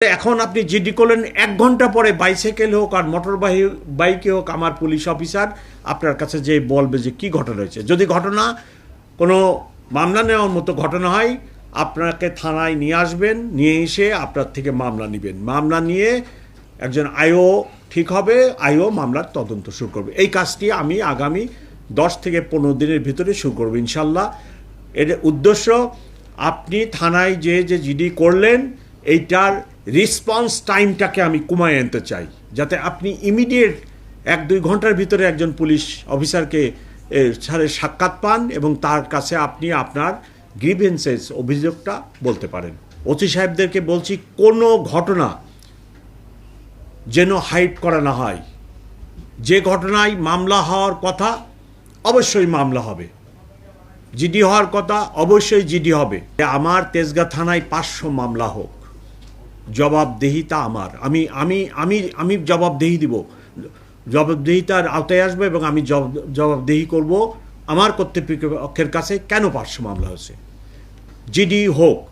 এখন আপনি জিডি করলেন এক ঘণ্টা পরে বাইসাইকেল হোক আর মোটর বাইকে হোক আমার পুলিশ অফিসার, আপনার কাছে যে বলবে যে কি ঘটনা হয়েছে। যদি ঘটনা কোনো মামলা নেওয়ার মতো ঘটনা হয়, আপনাকে থানায় নিয়ে আসবেন, নিয়ে এসে আপনার থেকে মামলা নেবেন। মামলা নিয়ে একজন আইও ঠিক হবে, আইও মামলার তদন্ত শুরু করবে। এই কাজটি আমি আগামী দশ থেকে পনেরো দিনের ভিতরে শুরু করব ইনশাল্লাহ। এর উদ্দেশ্য, আপনি থানায় যে যে জিডি করলেন, এইটার রেসপন্স টাইমটাকে আমি কমায় আনতে চাই, যাতে আপনি ইমিডিয়েট এক দুই ঘণ্টার ভিতরে একজন পুলিশ অফিসারকে সাথে সাক্ষাৎ পান এবং তার কাছে আপনি আপনার গ্রিভেন্সেস অভিযোগটা বলতে পারেন। ওসি সাহেবদেরকে বলছি, কোনো ঘটনা যেন হাইট করা না হয়। যে ঘটনায় মামলা হওয়ার কথা অবশ্যই মামলা হবে। জিডি হওয়ার কথা অবশ্যই জিডি হবে। আমার তেজগা থানায় পাঁচশো মামলা হোক। জবাবদেহিতা আমার। আমি আমি আমি আমি জবাবদেহি দিব। জবাবদেহিতার আওতায় আসবে এবং আমি জবাব- জবাবদেহি করব আমার কর্তৃপক্ষের কাছে কেন পার্শ্ব মামলা হয়েছে? জিডি হোক